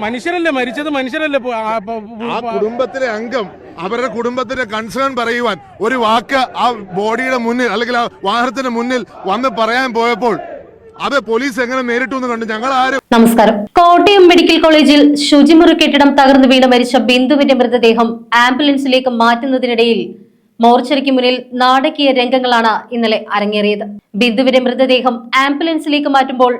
മനുഷ്യരല്ലേ മരിച്ചത്? മനുഷ്യരല്ലേ പോ- ആ, കുടുംബത്തിലെ അംഗം അവരുടെ കുടുംബത്തിന്റെ കൺസേൺ പറയുവാൻ ഒരു വാക്ക് ആ ബോഡിയുടെ മുന്നിൽ അല്ലെങ്കിൽ ആ വാഹനത്തിന്റെ മുന്നിൽ വന്ന് പറയാൻ പോയപ്പോൾ അത് പോലീസ് എങ്ങനെ നേരിട്ടു എന്ന് കണ്ടു. ഞങ്ങൾ ആരും നമസ്കാരം. കോട്ടയം മെഡിക്കൽ കോളേജിൽ ശുചിമുറി കെട്ടിടം തകർന്നു വീണ് മരിച്ച ബിന്ദുവിന്റെ മൃതദേഹം ആംബുലൻസിലേക്ക് മാറ്റുന്നതിനിടയിൽ മോർച്ചറിക്ക് മുന്നിൽ നാടകീയ രംഗങ്ങളാണ് ഇന്നലെ അരങ്ങേറിയത്. ബിന്ദുവിന്റെ മൃതദേഹം ആംബുലൻസിലേക്ക് മാറ്റുമ്പോൾ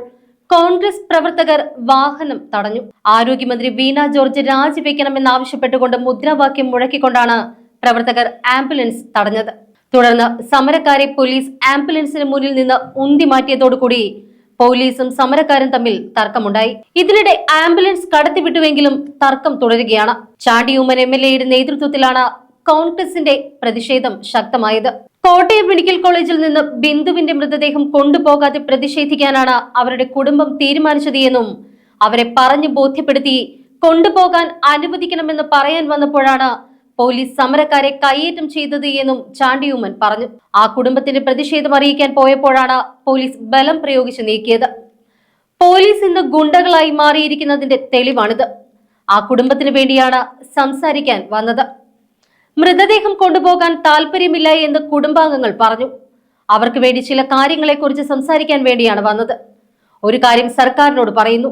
കോൺഗ്രസ് പ്രവർത്തകർ വാഹനം തടഞ്ഞു. ആരോഗ്യമന്ത്രി വീണ ജോർജ് രാജിവെക്കണമെന്നാവശ്യപ്പെട്ടുകൊണ്ട് മുദ്രാവാക്യം മുഴക്കിക്കൊണ്ടാണ് പ്രവർത്തകർ ആംബുലൻസ് തടഞ്ഞത്. തുടർന്ന് സമരക്കാരെ പോലീസ് ആംബുലൻസിന് മുന്നിൽ നിന്ന് ഉന്തി മാറ്റിയതോടുകൂടി പോലീസും സമരക്കാരും തമ്മിൽ തർക്കമുണ്ടായി. ഇതിനിടെ ആംബുലൻസ് കടത്തിവിട്ടുവെങ്കിലും തർക്കം തുടരുകയാണ്. ചാണ്ടിയൂമൻ എം എൽ എയുടെ നേതൃത്വത്തിലാണ് കോൺഗ്രസിന്റെ പ്രതിഷേധം ശക്തമായത്. കോട്ടയം മെഡിക്കൽ കോളേജിൽ നിന്ന് ബിന്ദുവിന്റെ മൃതദേഹം കൊണ്ടുപോകാതെ പ്രതിഷേധിക്കാനാണ് അവരുടെ കുടുംബം തീരുമാനിച്ചത് എന്നും അവരെ പറഞ്ഞു ബോധ്യപ്പെടുത്തി കൊണ്ടുപോകാൻ അനുവദിക്കണമെന്ന് പറയാൻ വന്നപ്പോഴാണ് പോലീസ് സമരക്കാരെ കയ്യേറ്റം ചെയ്തത് എന്നും ചാണ്ടിയൂമൻ പറഞ്ഞു. ആ കുടുംബത്തിന്റെ പ്രതിഷേധം അറിയിക്കാൻ പോയപ്പോഴാണ് പോലീസ് ബലം പ്രയോഗിച്ച് നീക്കിയത്. പോലീസ് ഇന്ന് ഗുണ്ടകളായി മാറിയിരിക്കുന്നതിന്റെ തെളിവാണിത്. ആ കുടുംബത്തിന് വേണ്ടിയാണ് സംസാരിക്കാൻ വന്നത്. മൃതദേഹം കൊണ്ടുപോകാൻ താല്പര്യമില്ല എന്ന് കുടുംബാംഗങ്ങൾ പറഞ്ഞു. അവർക്ക് വേണ്ടി ചില കാര്യങ്ങളെക്കുറിച്ച് സംസാരിക്കാൻ വേണ്ടിയാണ് വന്നത്. ഒരു കാര്യം സർക്കാരിനോട് പറയുന്നു.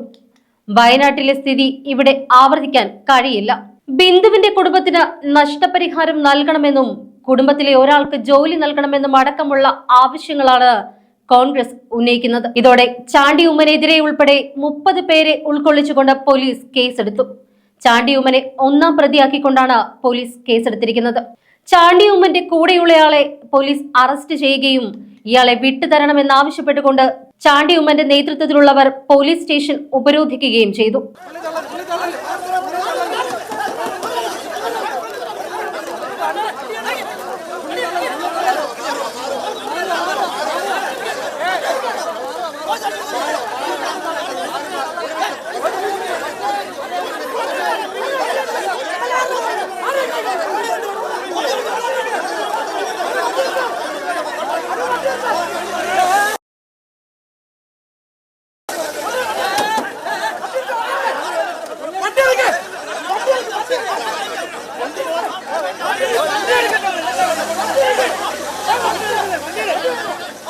വയനാട്ടിലെ സ്ഥിതി ഇവിടെ ആവർത്തിക്കാൻ കഴിയില്ല. ബിന്ദുവിന്റെ കുടുംബത്തിന് നഷ്ടപരിഹാരം നൽകണമെന്നും കുടുംബത്തിലെ ഒരാൾക്ക് ജോലി നൽകണമെന്നും അടക്കമുള്ള ആവശ്യങ്ങളാണ് കോൺഗ്രസ് ഉന്നയിക്കുന്നത്. ഇതോടെ ചാണ്ടി ഉമ്മനെതിരെ ഉൾപ്പെടെ മുപ്പത് പേരെ ഉൾക്കൊള്ളിച്ചുകൊണ്ട് പോലീസ് കേസെടുത്തു. ചാണ്ടി ഉമ്മനെ ഒന്നാം പ്രതിയാക്കിക്കൊണ്ടാണ് പോലീസ് കേസെടുത്തിരിക്കുന്നത്. ചാണ്ടി ഉമ്മന്റെ കൂടെയുള്ളയാളെ പോലീസ് അറസ്റ്റ് ചെയ്യുകയും ഇയാളെ വിട്ടുതരണമെന്നാവശ്യപ്പെട്ടുകൊണ്ട് ചാണ്ടി ഉമ്മന്റെ നേതൃത്വത്തിലുള്ളവർ പോലീസ് സ്റ്റേഷൻ ഉപരോധിക്കുകയും ചെയ്തു.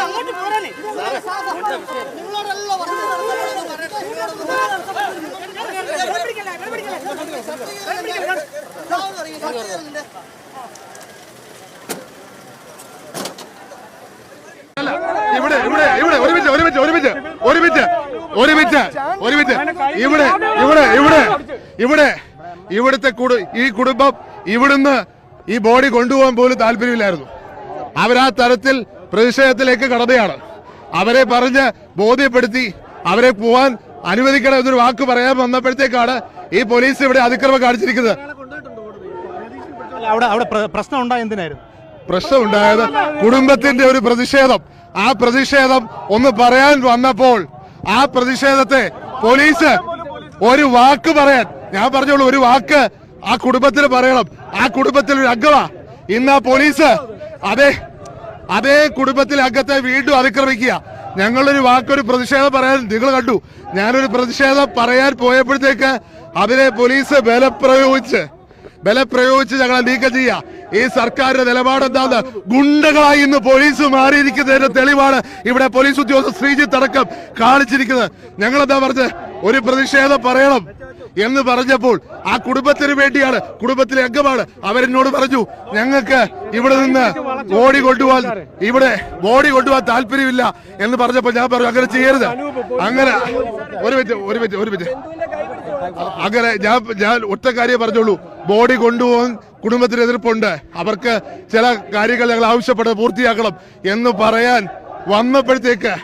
അങ്ങോട്ട് പോരാനേ നിങ്ങളോടല്ല പറഞ്ഞു ഇവിടെ ഇവിടെ ഇവിടെ ഒരുമിച്ച് ഒരുമിച്ച് ഒരുമിച്ച് ഒരുമിച്ച് ഒരുമിച്ച് ഒരുമിച്ച് ഇവിടെ ഇവിടെ ഇവിടെ ഇവിടെ ഇവിടുത്തെ ഈ കുടുംബം ഇവിടുന്ന് ഈ ബോഡി കൊണ്ടുപോകാൻ പോലും താല്പര്യമില്ലായിരുന്നു. അവരാ തരത്തിൽ പ്രതിഷേധത്തിലേക്ക് കടന്നയാണ്. അവരെ പറഞ്ഞ് ബോധ്യപ്പെടുത്തി അവരെ പോവാൻ അനുവദിക്കണം എന്നൊരു വാക്ക് പറയാൻ വന്നപ്പോഴത്തേക്കാണ് ഈ പോലീസ് ഇവിടെ അതിക്രമം കാണിച്ചിരിക്കുന്നത്. അവിടെ അവിടെ പ്ര- പ്രശ്നം ഉണ്ടായ എന്തിനായിരുന്നു? പ്രശ്നമുണ്ടായത് കുടുംബത്തിന്റെ ഒരു പ്രതിഷേധം. ആ പ്രതിഷേധം ഒന്ന് പറയാൻ വന്നപ്പോൾ ആ പ്രതിഷേധത്തെ പോലീസ് ഒരു വാക്ക് പറയാൻ ഞാൻ പറഞ്ഞോളൂ ഒരു വാക്ക് ആ കുടുംബത്തിൽ പറയണം. ആ കുടുംബത്തിൽ ഒരു അംഗമാ. ഇന്ന് ആ പോലീസ് അതേ അതേ കുടുംബത്തിലെ അംഗത്തെ വീണ്ടും അതിക്രമിക്കുക. ഞങ്ങളൊരു വാക്കൊരു പ്രതിഷേധം പറയാൻ നിങ്ങൾ കണ്ടു. ഞാനൊരു പ്രതിഷേധം പറയാൻ പോയപ്പോഴത്തേക്ക് അതിനെ പോലീസ് ബലപ്രയോഗിച്ച് ബലപ്രയോഗിച്ച് ഞങ്ങളെ നീക്കം ചെയ്യുക. ഈ സർക്കാരിന്റെ നിലപാട് എന്താന്ന്? ഗുണ്ടകളായി ഇന്ന് പോലീസ് മാറിയിരിക്കുന്നതിന്റെ തെളിവാണ് ഇവിടെ പോലീസ് ഉദ്യോഗസ്ഥ ശ്രീജിത്ത് അടക്കം കാണിച്ചിരിക്കുന്നത്. ഞങ്ങൾ എന്താ പറഞ്ഞത്? ഒരു പ്രതിഷേധം പറയണം. എന്ന് പറഞ്ഞപ്പോൾ ആ കുടുംബത്തിന് വേണ്ടിയാണ് കുടുംബത്തിലെ അംഗമാണ്. അവരെന്നോട് പറഞ്ഞു ഞങ്ങൾക്ക് ഇവിടെ നിന്ന് ബോഡി കൊണ്ടുപോകാൻ ഇവിടെ ബോഡി കൊണ്ടുപോകാൻ താല്പര്യമില്ല എന്ന് പറഞ്ഞപ്പോൾ ഞാൻ പറഞ്ഞു അങ്ങനെ ചെയ്യരുത്. അങ്ങനെ ഒരു മിനിറ്റ് ഒരു മിനിറ്റ് ഒരു മിനിറ്റ്. അങ്ങനെ ഞാൻ ഞാൻ ഒറ്റ കാര്യം പറഞ്ഞോളൂ. ബോഡി കൊണ്ടുപോകാൻ കുടുംബത്തിന് എതിർപ്പുണ്ട്. അവർക്ക് ചില കാര്യങ്ങൾ ഞങ്ങൾ ആവശ്യപ്പെട്ട് പൂർത്തിയാക്കണം എന്ന് പറയാൻ വന്നപ്പോഴത്തേക്ക്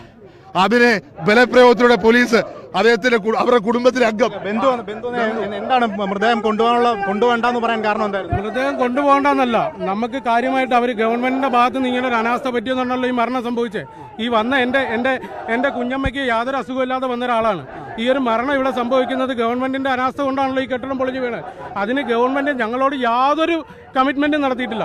അതിനെ ബലപ്രയോഗത്തിലൂടെ പോലീസ് അദ്ദേഹത്തിന്റെ അവരുടെ കുടുംബത്തിലെ അംഗം. എന്താണ് മൃതദേഹം കൊണ്ടുപോകാനുള്ള കൊണ്ടുപോകണ്ടെന്ന് പറയാൻ കാരണം എന്തായിരുന്നു? മൃതദേഹം കൊണ്ടുപോകണ്ടെന്നല്ല. നമുക്ക് കാര്യമായിട്ട് അവർ ഗവൺമെന്റിന്റെ ഭാഗത്ത് നിന്ന് ഇങ്ങനെ ഒരു അനാസ്ഥ പറ്റിയെന്നുണ്ടല്ലോ ഈ മരണം സംഭവിച്ചേ. ഈ വന്ന എന്റെ എന്റെ എന്റെ കുഞ്ഞമ്മയ്ക്ക് യാതൊരു അസുഖമില്ലാതെ വന്ന ഒരാളാണ്. ഈ ഒരു മരണം ഇവിടെ സംഭവിക്കുന്നത് ഗവൺമെന്റിന്റെ അനാസ്ഥ കൊണ്ടാണല്ലോ ഈ കെട്ടിടം പൊളിഞ്ഞു വീണത് അതിന് ഗവൺമെന്റ് ഞങ്ങളോട് യാതൊരു കമ്മിറ്റ്മെന്റും നടത്തിയിട്ടില്ല.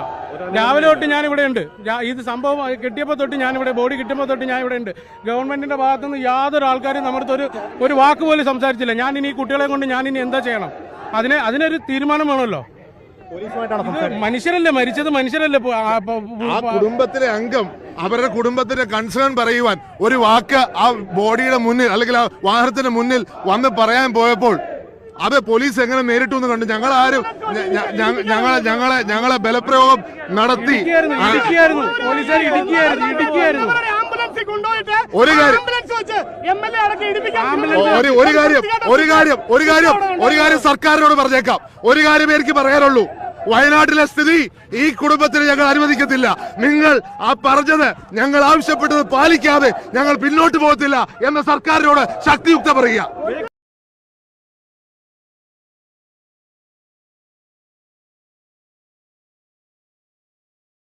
രാവിലെ തൊട്ട് ഞാൻ ഇവിടെ ഉണ്ട് ഇത് സംഭവം കിട്ടിയപ്പോൾ തൊട്ട് ഞാൻ ഇവിടെ ബോഡി കിട്ടുമ്പോൾ തൊട്ട് ഞാൻ ഇവിടെ ഉണ്ട്. ഗവൺമെന്റിന്റെ ഭാഗത്തുനിന്ന് യാതൊരു ആൾക്കാരും നമ്മുടെ ഒരു ഒരു വാക്ക് പോലും സംസാരിച്ചില്ല. ഞാൻ ഇനി കുട്ടികളെ കൊണ്ട് ഞാൻ ഇനി എന്താ ചെയ്യണം? അതിനെ അതിനൊരു തീരുമാനം വേണമല്ലോ. മനുഷ്യരല്ലേ മരിച്ചത്? മനുഷ്യരല്ലേ പോ- ആ, കുടുംബത്തിലെ അംഗം അവരുടെ കുടുംബത്തിന്റെ കൺസേൺ പറയുവാൻ ഒരു വാക്ക് ആ ബോഡിയുടെ മുന്നിൽ അല്ലെങ്കിൽ ആ വാഹനത്തിന്റെ മുന്നിൽ വന്ന് പറയാൻ പോയപ്പോൾ അത് പോലീസ് എങ്ങനെ നേരിട്ടു എന്ന് കണ്ടു. ഞങ്ങൾ ആരും ഞങ്ങളെ ഞങ്ങളെ ഞങ്ങളെ ബലപ്രയോഗം നടത്തി. കാര്യം ഒരു ഒരു കാര്യം ഒരു കാര്യം ഒരു കാര്യം ഒരു കാര്യം സർക്കാരിനോട് പറഞ്ഞേക്കാം. ഒരു കാര്യം എനിക്ക് പറയാനുള്ളൂ. വയനാട്ടിലെ സ്ഥിതി ഈ കുടുംബത്തിന് ഞങ്ങൾ അനുവദിക്കത്തില്ല. നിങ്ങൾ ആ പറഞ്ഞത് ഞങ്ങൾ ആവശ്യപ്പെട്ടത് പാലിക്കാതെ ഞങ്ങൾ പിന്നോട്ട് പോകത്തില്ല എന്ന സർക്കാരിനോട് ശക്തിയുക്ത പറയുക.